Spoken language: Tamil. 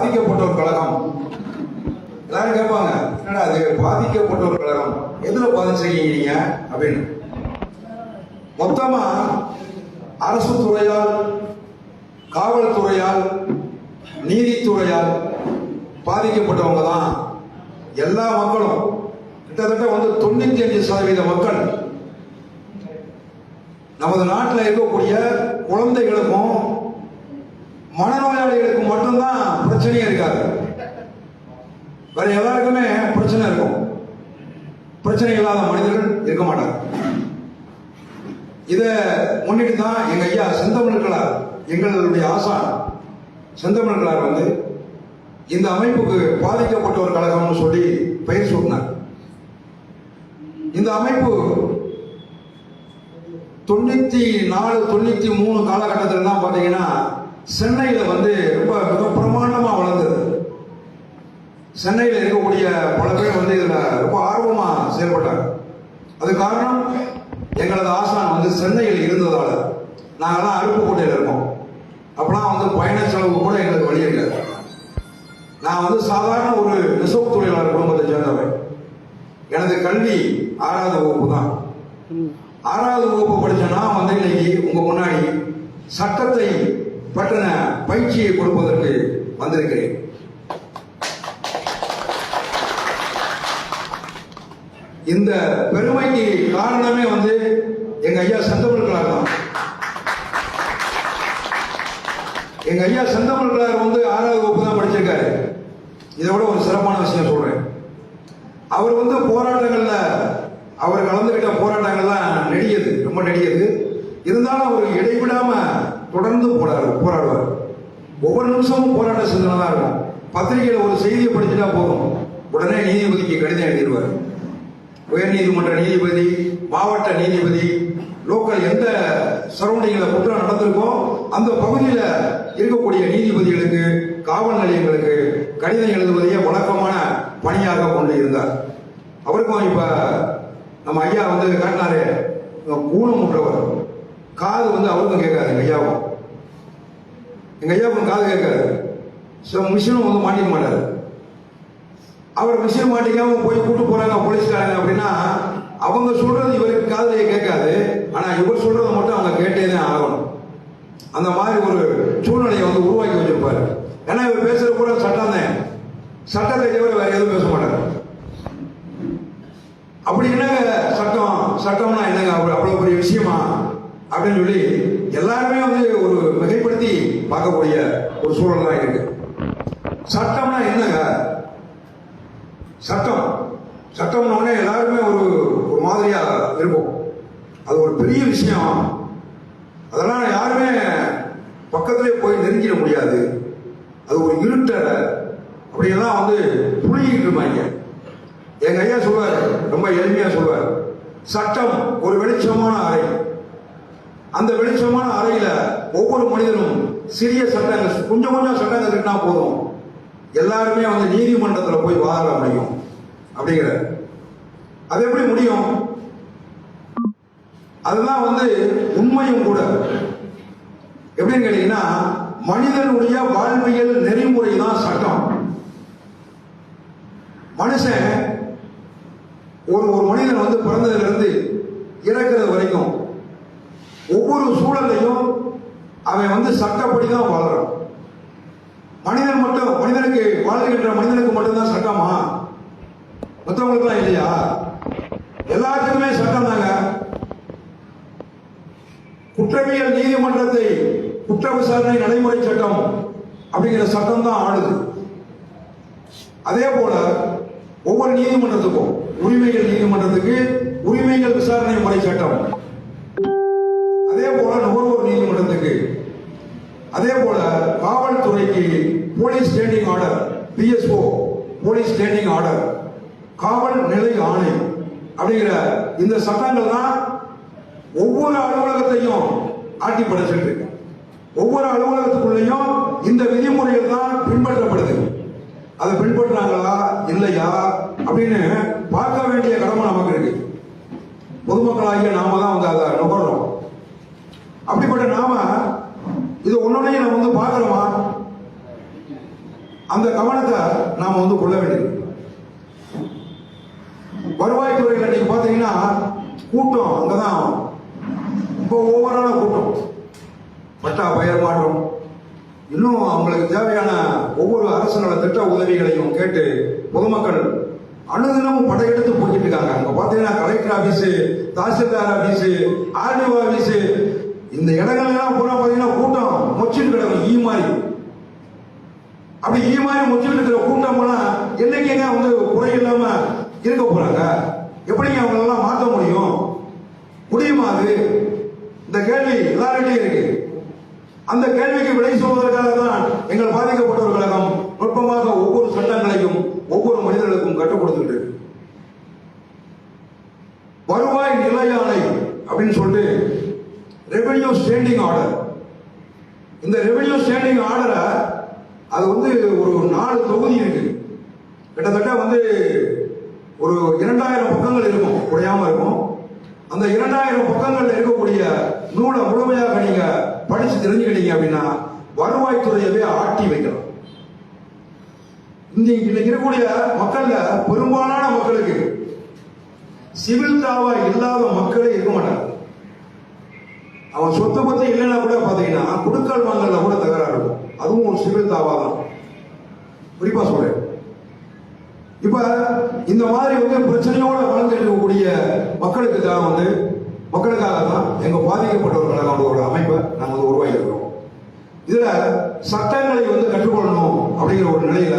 பாதிக்கப்பட்ட ஒரு கழகம். எல்லாரும் கேட்பாங்க என்னடா அது பாதிக்கப்பட்ட ஒரு கழகம்? எதுல பாதிச்சிருக்கீங்க? நீங்க அப்படின்னு. மொத்தமா அரசு துறையால் காவல்துறையால் நீதித்துறையால் பாதிக்கப்பட்டவங்க தான் எல்லா மக்களும். கிட்டத்தட்ட வந்து தொண்ணூத்தி அஞ்சு சதவீத மக்கள். நமது நாட்டில் இருக்கக்கூடிய குழந்தைகளும் மட்டும்தான் பிரச்சனையே இருக்காது. வேற எல்லாருக்குமே பிரச்சனை இருக்கும். பிரச்சனை இல்லாத மனிதர்கள் இருக்க மாட்டாங்க. இதை முன்னிட்டு தான் எங்க ஐயா செந்தமிழ்களார் எங்களுடைய ஆசான் செந்தமிழ்களார் வந்து இந்த அமைப்புக்கு பாதிக்கப்பட்ட ஒரு கழகம்னு சொல்லி பெயர் சூட்டினார். இந்த அமைப்பு தொண்ணூத்தி நாலு தொண்ணூத்தி மூணு காலகட்டத்தில் தான் பாத்தீங்கன்னா சென்னையில் வந்து ரொம்ப மிக பிரமாண்டமாக வளர்ந்தது. சென்னையில் இருக்கக்கூடிய பல பேர் வந்து இதில் ரொம்ப ஆர்வமாக செயல்பட்டாங்க. அது காரணம் எங்களது ஆசான் வந்து சென்னையில் இருந்ததால் நாங்கள்லாம் அருப்புக்கோட்டையில் இருக்கோம். அப்போலாம் வந்து பயண செலவு கூட எங்களுக்கு வழி இல்லை. நான் வந்து சாதாரண ஒரு நெசவு தொழிலாளர் குடும்பத்தை சேர்ந்தவன். எனது கல்வி ஆறாவது வகுப்பு தான். ஆறாவது வகுப்பு படிச்ச நான் வந்து இன்னைக்கு உங்கள் முன்னாடி சட்டத்தை பட்டண பயிற்சியை கொடுப்பதற்கு வந்திருக்கிறேன். இந்த பெருமைக்கு காரணமே வந்து எங்க ஐயா செந்தமிழ்களார் தான். எங்க ஐயா செந்தமிழ்களார் வந்து ஆறாவது வகுப்பு தான் படிச்சிருக்காரு. இதை விட ஒரு சிறப்பான விஷயம் சொல்றேன். அவர் வந்து போராட்டங்கள்ல அவர் கலந்துகிட்ட போராட்டங்கள்லாம் நெடியது ரொம்ப நெடியது. இருந்தாலும் அவர் இடைவிடாம தொடர்ந்து போராடு போராடுவார். ஒவ்வொரு நிமிஷமும் போராட்ட சிந்தனை தான் இருக்கும் பத்திரிகையில் ஒரு செய்தியை படிச்சுட்டா போதும். உடனே நீதிபதிக்கு கடிதம் எழுதிடுவார். உயர் நீதிமன்ற நீதிபதி மாவட்ட நீதிபதி லோக்கல் எந்த சரௌண்டிங்கில் குற்றம் நடந்திருக்கோ அந்த பகுதியில் இருக்கக்கூடிய நீதிபதிகளுக்கு காவல் நிலையங்களுக்கு கடிதம் எழுதுவதையே வழக்கமான பணியாக கொண்டு இருந்தார். அவருக்கும் இப்போ நம்ம ஐயா வந்து காட்டினாரு. ஊனம் முட்டவர் காது வந்து அவருக்கும் கேட்காது ஐயாவும். எங்கள் ஐயா ஐயாவுக்கும் காது கேட்காரு. ஸோ மிஷினும் வந்து மாட்டிக்க மாட்டார். அவர் மிஷின் மாட்டிக்காம போய் கூட்டு போறாங்க போலீஸ்காரங்க அப்படின்னா அவங்க சொல்றது இவருக்கு காதுலயே கேட்காது. ஆனா இவர் சொல்றதை மட்டும் அவங்க கேட்டே தான் ஆகணும். அந்த மாதிரி ஒரு சூழ்நிலையை வந்து உருவாக்கி வச்சிருப்பாரு. ஏன்னா இவர் பேசுற கூட சட்டம் தான். சட்டத்தை தவிர வேற எதுவும் பேச மாட்டார். அப்படி என்னங்க சட்டம்? சட்டம்னா என்னங்க? அவ்வளவு அவ்வளவு பெரிய விஷயமா? அப்படின்னு சொல்லி எல்லாருமே வந்து ஒரு மிகைப்படுத்தி பார்க்கக்கூடிய ஒரு சூழல் தான் இருக்கு. சட்டம்னா என்னங்க? சட்டம். சட்டம்னோடனே எல்லாருமே ஒரு ஒரு மாதிரியா இருக்கும் அது ஒரு பெரிய விஷயம். அதெல்லாம் யாருமே பக்கத்திலே போய் நெருங்கிட முடியாது. அது ஒரு இருட்டறை அப்படியெல்லாம் வந்து புளியிட்டு இருப்பாங்க. எங்க ஐயா சொல்வார் ரொம்ப எளிமையா சொல்வார். சட்டம் ஒரு வெளிச்சமான அறை. அந்த வெளிச்சமான அறையில ஒவ்வொரு மனிதனும் சிறிய சட்டங்கள் கொஞ்சம் கொஞ்சம் சட்டங்கள் இருக்குன்னா போதும். எல்லாருமே வந்து நீதிமன்றத்தில் போய் வாழ முடியும். அப்படிங்கிற. அது எப்படி முடியும்? அதுதான் வந்து உண்மையும் கூட. எப்படின்னு கேட்டீங்கன்னா மனிதனுடைய வாழ்வியல் நெறிமுறை தான் சட்டம். மனுஷன் ஒரு ஒரு மனிதன் வந்து பிறந்ததுல இருந்து இறக்குறது வரைக்கும் ஒவ்வொரு சூழலையும் அவன் வந்து சட்டப்படி தான் வாழ்றான். மனிதன் மட்டும் மனிதனுக்கு வாழ்கின்ற மனிதனுக்கு மட்டும்தான் சட்டமா? மற்றவங்களுக்குலாம் இல்லையா? எல்லாத்துக்குமே சட்டம் தாங்க. குற்றவியல் நீதிமன்றத்தை குற்ற விசாரணை நடைமுறை சட்டம் அப்படிங்கிற சட்டம் தான் ஆளுது. அதே போல ஒவ்வொரு நீதிமன்றத்துக்கும் உரிமைகள் நீதிமன்றத்துக்கு உரிமைகள் விசாரணை முறை சட்டம். அதே போல நுகர்வோர் நீதிமன்றத்துக்கு அதே போல காவல்துறைக்கு police standing order PSO police standing order காவல் நிலை ஆணை அப்படிங்கிற இந்த சட்டங்கள் தான் ஒவ்வொரு அலுவலகத்தையும் ஆட்டி படைச்சிட்டு இருக்கு. ஒவ்வொரு அலுவலகத்துக்குள்ளேயும் இந்த விதிமுறைகள் தான் பின்பற்றப்படுது. அதை பின்பற்றாங்களா இல்லையா? அப்படின்னு பார்க்க வேண்டிய கடமை நமக்கு இருக்கு. பொதுமக்களாகிய நாம தான் வந்து அதை நுகர்றோம். அப்படிப்பட்ட நாம இது ஒன்னொன்னையும் நம்ம வந்து பார்க்கிறோமா? அந்த கவனத்தை நாம வந்து கொள்ள வேண்டியது. வருவாய்த்துறையில் நீங்க பாத்தீங்கன்னா கூட்டம் அங்கதான் ரொம்ப ஓவரான கூட்டம். பட்டா பயிர் மாற்றம். இன்னும் அவங்களுக்கு தேவையான ஒவ்வொரு அரசனோட திட்ட உதவிகளையும் கேட்டு பொதுமக்கள் அனுதினமும் படையெடுத்து போய்கிட்டு இருக்காங்க. அங்க பாத்தீங்கன்னா collector office Tahsildar office RDO office இந்த இடங்கள் எல்லாம் பூரா பாத்தீங்கன்னா கூட்டம் மொச்சிட்டு கிடக்கும் ஈ மாதிரி. அப்படி ஈ மாதிரி மொச்சிட்டு இருக்கிற கூட்டம் எல்லாம் என்னைக்குங்க வந்து குறை இல்லாம இருக்க போறாங்க? எப்படிங்க அவங்க எல்லாம் மாற்ற முடியும்? முடியுமா அது? இந்த கேள்வி எல்லார்கிட்டையும் இருக்கு. அந்த கேள்விக்கு விடை சொல்வதற்காக தான் எங்கள் பாதிக்கப்பட்டோர் கழகம் நுட்பமாக ஒவ்வொரு சட்டங்களையும் ஒவ்வொரு மனிதர்களுக்கும் கற்றுக் கொடுத்துட்டு இருக்கு. வருவாய் நிலையாணை அப்படின்னு சொல்லிட்டு ரெவென்யூ ஸ்டேண்டிங் ஆர்டர் இந்த ரெவென்யூ ஸ்டாண்டிங் ஆர்டரை அது வந்து ஒரு நாலு தொகுதி இருக்கு. கிட்டத்தட்ட வந்து ஒரு இரண்டாயிரம் பக்கங்கள் இருக்கும் குறையாம இருக்கும். அந்த இரண்டாயிரம் பக்கங்கள்ல இருக்கக்கூடிய நூலை முழுமையாக நீங்க படிச்சு தெரிஞ்சுக்கிட்டீங்க அப்படின்னா வருவாய்த்துறையவே ஆட்டி வைக்கணும் இன்னைக்கு இருக்கக்கூடிய மக்கள்ல பெரும்பாலான மக்களுக்கு சிவில் தாவா இல்லாத மக்களே இருக்க மாட்டாங்க. அவன் சொத்து பத்தி இல்லைன்னா கூட பாத்தீங்கன்னா குடுக்கல் வாங்கல கூட தகராறு. இருக்கும் அதுவும் ஒரு சிவில் தாவா தான். குறிப்பா சொல்றேன். இப்ப இந்த மாதிரி வந்து பிரச்சனையோட வளர்ந்துருக்கக்கூடிய இருக்கக்கூடிய மக்களுக்காக வந்து மக்களுக்காக தான் எங்க பாதிக்கப்பட்டவர் கழகங்களோட அமைப்பை நாங்கள் வந்து உருவாக்கி இருக்கிறோம் இதுல சட்டங்களை வந்து கற்றுக்கொள்ளணும் அப்படிங்கிற ஒரு நிலையில